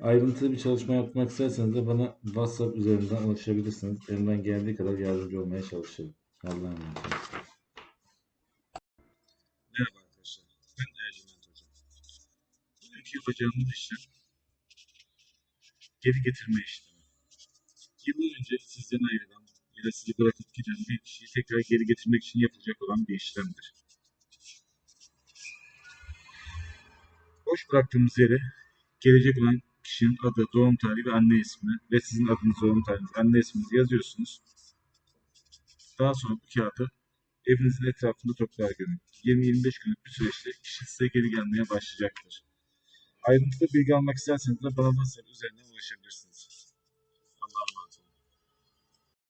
Ayrıntılı bir çalışma yapmak isterseniz de bana WhatsApp üzerinden ulaşabilirsiniz. Elimden geldiği kadar yardımcı olmaya çalışırım. Allah'a emanet olun. Merhaba arkadaşlar. Ben Ercüment Hoca. Bugünkü yapacağımız işlem geri getirme işlemi. Yıllar önce sizden ayrılan ya da sizi bırakıp giden bir kişiyi tekrar geri getirmek için yapılacak olan bir işlemdir. Boş bıraktığımız yere gelecek olan kişinin adı, doğum tarihi ve anne ismi ve sizin adınız, doğum tarihiniz, anne isminizi yazıyorsunuz. Daha sonra bu kağıdı evinizin etrafında toprağa gömün. 20-25 günlük bir süreçte kişi size geri gelmeye başlayacaktır. Ayrıntılı bilgi almak isterseniz de bana WhatsApp üzerinden ulaşabilirsiniz.